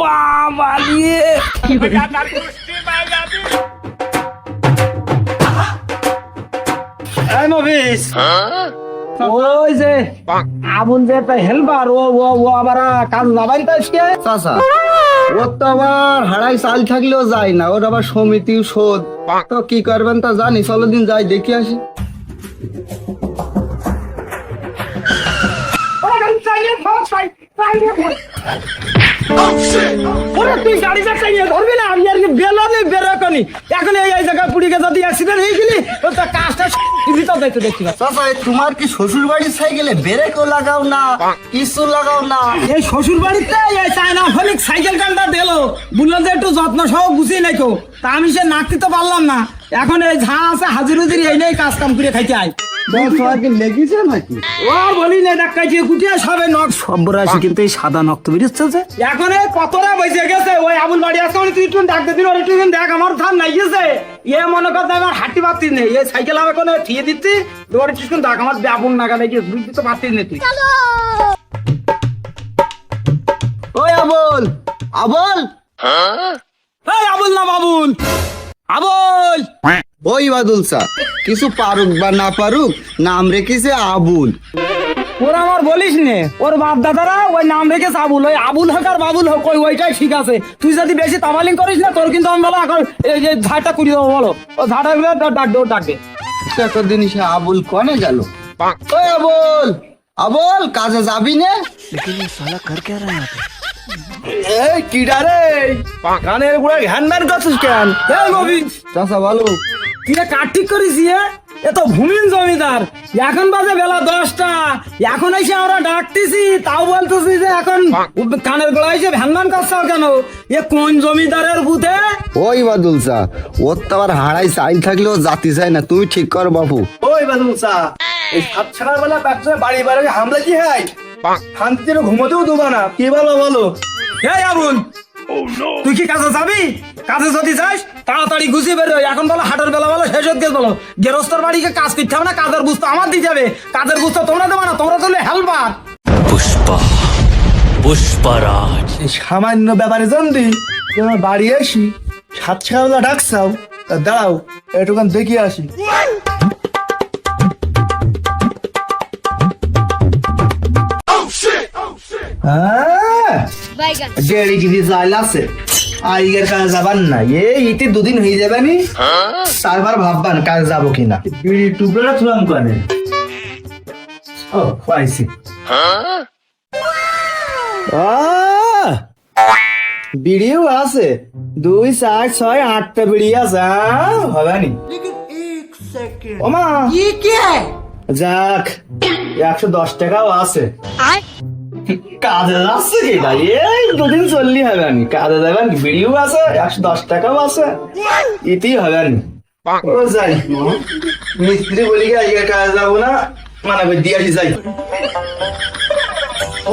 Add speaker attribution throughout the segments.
Speaker 1: বাবা মফিস ওই যে আবুল যে হেলবার ও ও ও আবার কাজ যাবাই তো
Speaker 2: চাচা। আবার হাড়াই চাল থাকলেও যায় না ওর আবার সমিতি শোধ তো কি করবেন তা জানি চলো দিন যাই দেখি আসি।
Speaker 1: এখন এই
Speaker 2: তোমার কি লাগাও না কিছু লাগাও না?
Speaker 1: এই সাইকেল দিল। যে একটু যত্ন সহ গুছিয়ে নাইকো। তা আমি সে নাকতে তো পারলাম না। এখন এই ঝা আছে হাজির হুজির এই নেই কাজ কাম করে খাইতে আয়।
Speaker 2: তোমার কি লেগেছে নাকি?
Speaker 1: ও বলি না ডাক্তার যে সবে নখ।
Speaker 3: সব্বরাশি কিন্তু এই সাদা নক্ত বেরিয়েছে যে।
Speaker 1: এখন এই কতটা বসে গেছে? ওই আবুল বাড়ি আসতে তুই একটু ডাক দিন ওর একটু দেখ আমার ধান নাই গেছে? এ মনে করতে আমার হাঁটি পারতি নেই এই সাইকেল আমি কোনো থিয়ে দিচ্ছি তোর একটু দেখ আমার আবুল নাগা নাকি বুঝতে তো পারতিস না তুই
Speaker 2: ওই আবল আবল
Speaker 1: এই আবুল না বাবুল। আবুল
Speaker 2: ওই বাদুল চা কিছু পারুক বা না পারুক নাম রেখেছে আবুল।
Speaker 1: ওর আমার বলিস নে ওর বাপ দাদারা ওই নাম রেখেছে আবুল। ওই আবুল হোক আর বাবুল হোক ওই ওইটাই ঠিক আছে। তুই যদি বেশি তাবালিং করিস না তোর কিন্তু আমি বলো এখন এই যে ঝাড়টা কুড়ি দেবো বলো। ও ঝাড়টা গুলো ডাক দে ডাক দে।
Speaker 2: সে আবুল কনে গেল? ওই আবুল আবুল কাজে যাবি নে?
Speaker 1: এই কিডা রে? কানের গুড়া ঘ্যান ম্যান করছিস কেন? এই গোবিন্দ।
Speaker 2: চাচা বলো
Speaker 1: তুই কাঠ ঠিক করিস ইয়ে? এ তো ভূমিন জমিদার। এখন বাজে বেলা দশটা। এখন এসে আমরা ডাকতেছি তাও বলতেছি যে এখন কানের গোড়া এসে ভ্যান ভ্যান করছ কেন? এ কোন জমিদারের বুথে?
Speaker 2: ওই বাদুল চা ওর তো আবার হাড়াই চাইল থাকলেও জাতি চায় না তুমি ঠিক কর বাবু
Speaker 1: ওই বাদুসা এই সাত ছাড়ার বেলা ব্যবসা বাড়ি বাড়ি হামলা কি হয়? শান্তিতে ঘুমোতেও দেবো না কি বলো বলো? এই আবুল Oh, তুই কি কাজে যাবি? কাজে যদি যাস তাড়াতাড়ি গুছিয়ে বেরো এখন বলো হাটের বেলা বলো শেষ হতে বলো। গেরস্তর বাড়িকে কাজ করতে হবে না? কাজের বুঝতে আমার দিতে হবে কাজের বুঝতে তোমরা দেবো না তোমরা চলে
Speaker 4: হেল্পার পুষ্পা
Speaker 5: পুষ্পারাজ সামান্য ব্যাপারে জন্দি তোমার বাড়ি আসি সাত সকালবেলা ডাকছাও দাঁড়াও এটুকান দেখি আসি। oh, oh, হ্যাঁ?
Speaker 2: দেড় কেজি চাইল আছে আইগের কাজ যাবার না এ ইতি দুদিন হয়ে যাবে নি। তারপর ভাববান কাজ যাব কিনা
Speaker 5: বিড়ি টুকরোটা তুলাম কানে ও পাইছি। বিড়িও আছে। দুই চার ছয় আটটা বিড়ি আছে। হবে নি। ওমা। যাক একশো দশ টাকাও আছে। কাজে যাচ্ছে কি না এই দুদিন চললি হবে আমি কাজে যাবেন বিড়িও আছে একশো দশ টাকাও আছে। ইতি হবে ও যাই। মিস্ত্রি বলি কি আজকে কাজে যাব না। মানে দিয়ে আসি যাই।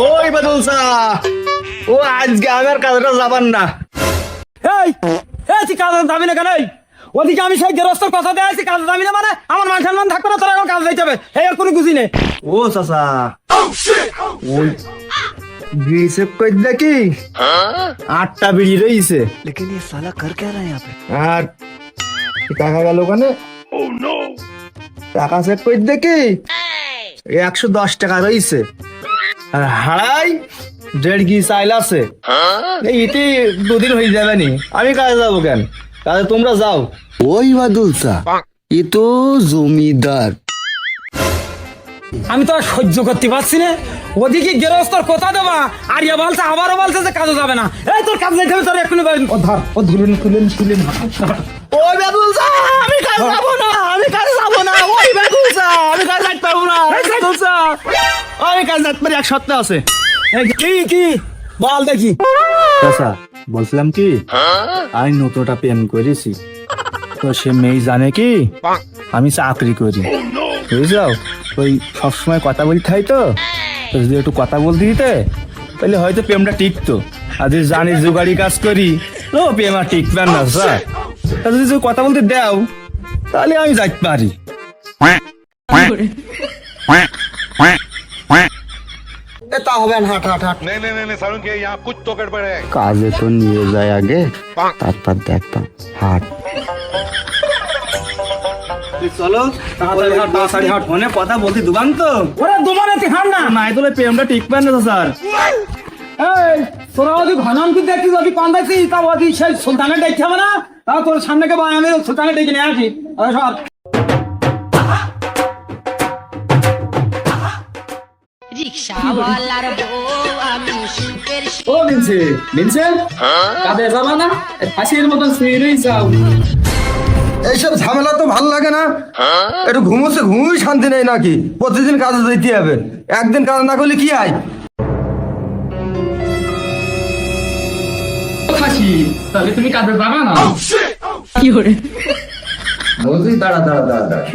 Speaker 5: ওই বাদল ও আজকে আমার কাজটা যাবার না।
Speaker 1: এই এই তুই কাজে যাবি না কেন? ওদিকে আমি সেই গেরস্তর কথা দিয়ে আছি কাজে যাবি না মানে? আমার মান সম্মান থাকবে না তোর এখন কাজ যাইতে হবে। এই আর কোনো গুছি নেই।
Speaker 5: ও চাচা। ওই বিড়ি সেভ করে দেখি আটটা বিড়ি রয়েছে
Speaker 4: लेकिन ये साला कर क्या रहा है यहाँ पे
Speaker 5: আর টাকা গেল ওখানে টাকা সেভ করে দেখি একশো দশ টাকা রয়েছে আর হাড়াই দেড় কি চাইল আছে এই ইতি দুদিন হয়ে যাবে নি আমি কাজে যাবো কেন কাজে তোমরা যাও
Speaker 2: ওই বাদুল চা এ তো জমিদার
Speaker 1: আমি তো আর সহ্য করতে পারছি না। ওদিকে গেরস্তর কথা দেবা আর ইয়ে বলছে আবারও বলছে যে কাজে যাবে না। এই তোর কাজ যাইতে হবে তোর এক্ষুনি ও ধর ও ধরুন তুলেন তুলেন
Speaker 5: ওই বেদুল আমি কাজে যাব না আমি কাজে যাব না ওই বেদুল আমি কাজে যাইতে পারব না এই বেদুল চা আমি কাজে যাইতে পারি এক সপ্তাহ আছে।
Speaker 1: এই কি কি? বল দেখি।
Speaker 3: আচ্ছা বলছিলাম কি? আমি নতুনটা প্রেম করেছি। তো সে মেয়ে জানে কি? আমি চাকরি করি। বুঝলাও ওই সবসময় কথা বলতে হয় তো তো যদি একটু কথা বলতে দিতে তাহলে হয়তো প্রেমটা টিকতো আর যদি জানি জোগাড়ি কাজ করি ও প্রেম আর টিকবে না স্যার তা যদি তুমি কথা বলতে দাও তাহলে আমি যাইতে পারি
Speaker 2: এ তা হবে না হাট হাট হাট
Speaker 6: नहीं नहीं नहीं नहीं सारुण के यहाँ कुछ तो गड़बड़ है
Speaker 5: কাজে তো নিয়ে যায় আগে তারপর দেখতাম হাট
Speaker 1: চলো তাড়াতাড়ি হাট তাড়াতাড়ি হাট। ফোনে কথা বলতে দুবান তো। ওরা দুবানে তিহান না। নাই তোলে প্রেমটা ঠিক না স্যার। এই তোরা ওদি ঘনাম কি দেখছিস ওদি পান্দাইছি তা ওদি সেই সুলতানে দেখতে হবে না তা তোর সামনে কে বাই সুলতানে ডেকে নিয়ে আসি। আরে সব।
Speaker 7: রিক্সাওয়ালার বউ আমি সুখের
Speaker 1: ও মিনছে মিনছে কাবে যাবা না? ফাঁসির মতন শুয়ে যাও
Speaker 2: এইসব ঝামেলা তো ভালো লাগে না। একটু ঘুমোচ্ছে ঘুমই শান্তি নেই নাকি? প্রতিদিন কাজে যেতে হবে। একদিন কাজ না করলে কি হয়
Speaker 1: তাহলে তুমি কাবে যাবা না?
Speaker 2: বলছি দাঁড়া দাঁড়া দাঁড়া দাঁড়া।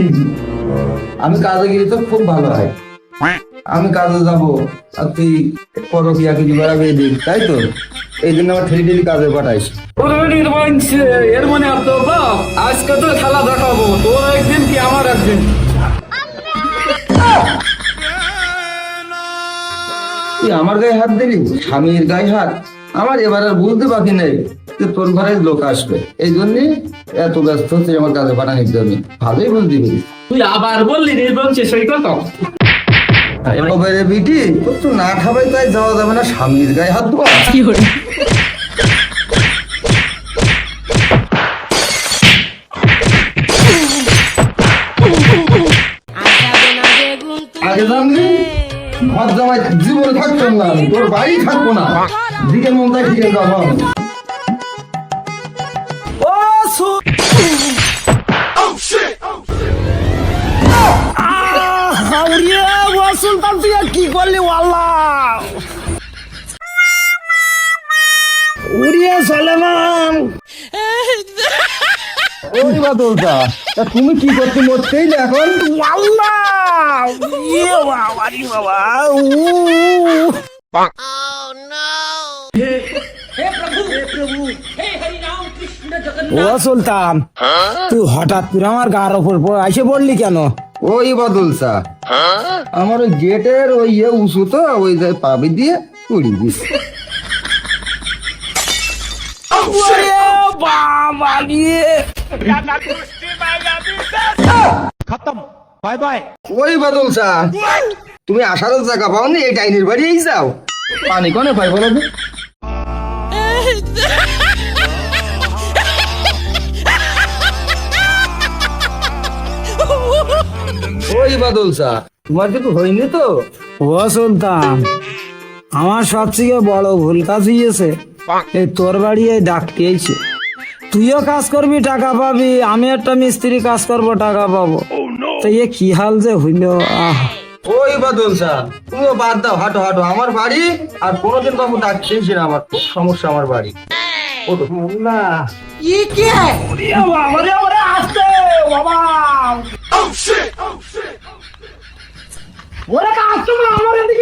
Speaker 2: আমি কাজে গেলে তো খুব ভালো হয়। আমি কাজে যাব আর তুই পরকিয়া কিছু বেড়াবে দিন তাই তো? এই জন্য আমার ঠেলি ঠেলি কাজে
Speaker 1: বলছে এর মানে আর তো বাপ আজকে তো খেলা দেখাবো। তোর একদিন কি আমার একদিন?
Speaker 2: তুই আমার গায়ে হাত দিলি? স্বামীর গায়ে হাত? আমার এবার আর বুঝতে বাকি নেই যে তোর ঘরে লোক আসবে। এই জন্য এত ব্যস্ত হচ্ছে আমার কাজে পাঠানোর জন্য। ভালোই বুঝতে পেরেছিস
Speaker 1: তুই আবার বললি বলছে সেই কথা
Speaker 2: এবারে বিটি তো না খাবে তাই যাওয়া যাবে না স্বামীর গায়ে হাত দেওয়া
Speaker 7: আর যাবে
Speaker 2: আগে জানলি ঘর জামাই জীবনে থাকতাম না তোর বাড়ি থাকব না। দিকে মন চাই দিকে যাব
Speaker 1: তুই আর কি করলি ওয়াল্লাহ উড়িয়ে সালেমান।
Speaker 2: ওই বাদলটা তুমি কি করতে মরতেই না এখন?
Speaker 1: ইয়ে বাবা ও সুলতান তুই হঠাৎ করে আমার গার উপর এসে পড়লি কেন?
Speaker 2: ওই বাদলসা আমার ওই গেটের ওই ইয়ে উঁচু তো ওই যে পাবি দিয়ে উড়ি দিস ওই বাদলসা তুমি আসারও জায়গা পাওনি এই ডাইনির বাড়ি যাও। পানি কনে পাই বলো তো? ওই বাদলসা তোমার কিছু হয়নি তো?
Speaker 1: ও সুলতান আমার সবথেকে বড় ভুল কাজ হয়েছে এই তোর বাড়ি এই ডাকতে এসে তুইও কাজ করবি টাকা পাবি আমি একটা মিস্ত্রি কাজ করব টাকা পাবো। তো এ কি হাল যে হইল? আহ।
Speaker 2: ওই বাদলসা তুমিও বাদ দাও হাঁটো হাঁটো। আমার বাড়ি আর কোনোদিন বাবু ডাকছিস না আমার। খুব সমস্যা আমার বাড়ি। ওঠো।
Speaker 1: ওরে কাজ তো আমার এদিকে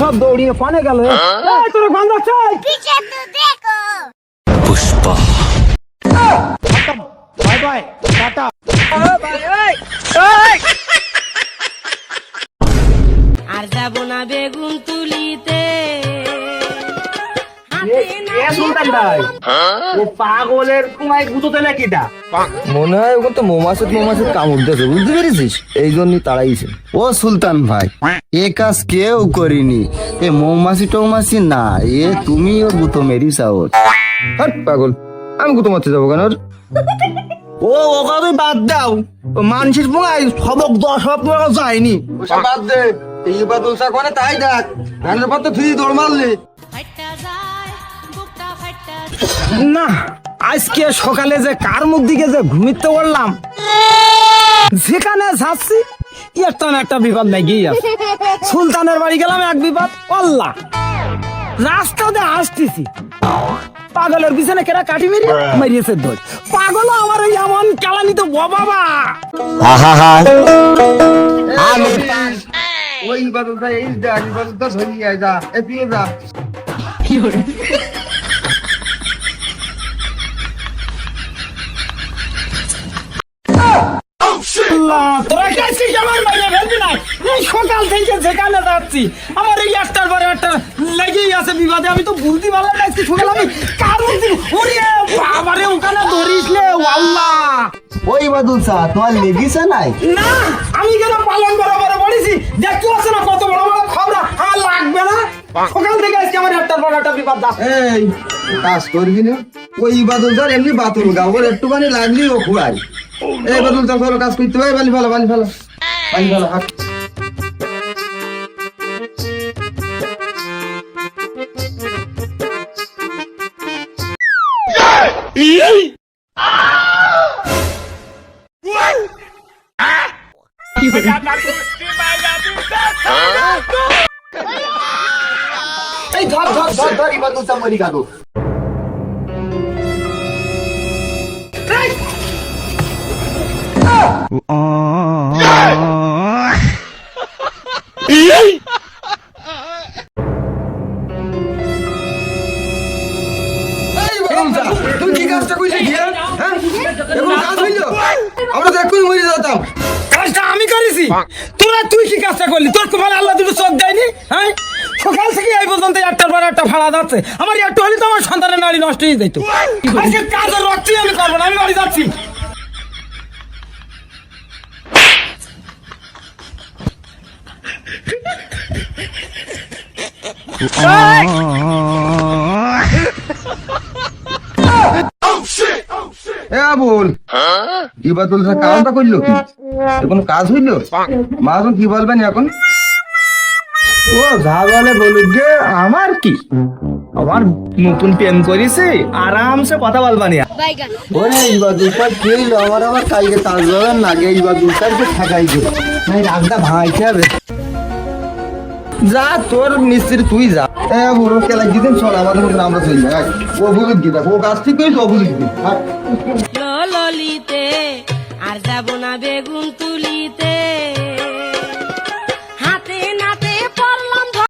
Speaker 1: সব দৌড়িয়ে পানে গেল। তোর গন্ধা চাই
Speaker 7: পুষ্পা। Bye
Speaker 1: bye tata. ও পাগলের তোমায় গুঁতোতে
Speaker 2: মনে হয় ওখানে তো মৌমাছিত মৌমাছিত কামড় দিয়েছে বুঝতে পেরেছিস? এই জন্যই তাড়াইছে। ও সুলতান ভাই এ কাজ কেউ করিনি। এ মৌমাছি টৌমাছি না এ তুমি ওর গুতো মেরি চাও হাট পাগল আমি গুতো মারতে যাব কেন?
Speaker 5: ও ওকে তুই বাদ দাও। ও মানুষের পোঙায় সবক দশ সব যায়নি
Speaker 2: বাদ দে এই বাদল তাই দেখ। ধানের পাত্র তুই দৌড় মারলি।
Speaker 1: না আজকে সকালে যে কার মুখ দিকে যে ঘুমিতে পড়লাম যেখানে যাচ্ছি একটা না একটা বিপদ নাই গিয়ে আছে। সুলতানের বাড়ি গেলাম এক বিপদ আল্লাহ রাস্তাতে আসতেছি পাগলের পিছনে কেরা কাটি মেরে মারিয়েছে দোষ পাগল আমার ওই এমন কেলানি তো বাবা
Speaker 2: ওই বাদলটা এই দেখ এই বাদলটা ধরিয়ে যা এ দিয়ে যা।
Speaker 1: আল্লাহ, তোরা কি আমার মাইয়া ফেলবি না? এই সকাল থেকে যেখানে যাচ্ছি আমার এই একটার পরে একটা লেগেই আছে বিবাদে। আমি তো বুঝতে পারলাম না আজকে সকাল। আমি কার ওরে বাবারে ওখানে ধরিস নে আল্লাহ
Speaker 2: ওই বাদল চা তোমার লেগেছে নাই?
Speaker 1: না আমি কেন পালন বরাবর বলেছি? দেখতে পাচ্ছ না কত বড় বড় খবর। আমার লাগবে না। সকাল থেকে আজকে আমার একটার পর একটা
Speaker 2: এই কাজ করবি না? ওই বাদল ধর এমনি বাতুল গা। ওর একটুখানি লাগলি ও খুয়াই এই বাদল চা চলো কাজ করতে হবে বালি ফেলো বালি ফেলো। বালি ফেলো হাট এই ধর ধর ধর ধর এই বাদল চা মরি হ্যাঁ আমরা তো
Speaker 1: কাজটা আমি করেছি তোরা তুই কি কাজটা করলি তোর কপালে আল্লাহ দুটো চোখ দেয়নি হ্যাঁ সকাল থেকে এই পর্যন্ত একটার পর একটা ভাড়া যাচ্ছে আমার একটু হলে তো আমার সন্তানের নারী নষ্ট হয়ে যেত কাজের রক্তি আমি করব না আমি বাড়ি যাচ্ছি
Speaker 2: এ আবুল। কি কাজটা করল কি? এখন কাজ হইল? মা এখন কি বলবেন এখন?
Speaker 1: ও যা বলে বলুক যে আমার কি? আমার নতুন প্রেম করেছি আরামসে কথা বলবানি
Speaker 2: ওরে কে আমার আবার কালকে তাজ লাগে এই বাদুলটাকে ঠেকাই দিল। রাগটা ভাঙাইতে হবে। যা, তোর মিস্ত্রি, তুই যা। হ্যাঁ বড় কেলা দিতেন চল, আমাদের মধ্যে আমরা চলি। যাই ও দিদা ও কাজ ঠিক করেছে ও বুঝুক গিয়ে
Speaker 7: ললিতে আর যাব না বেগুন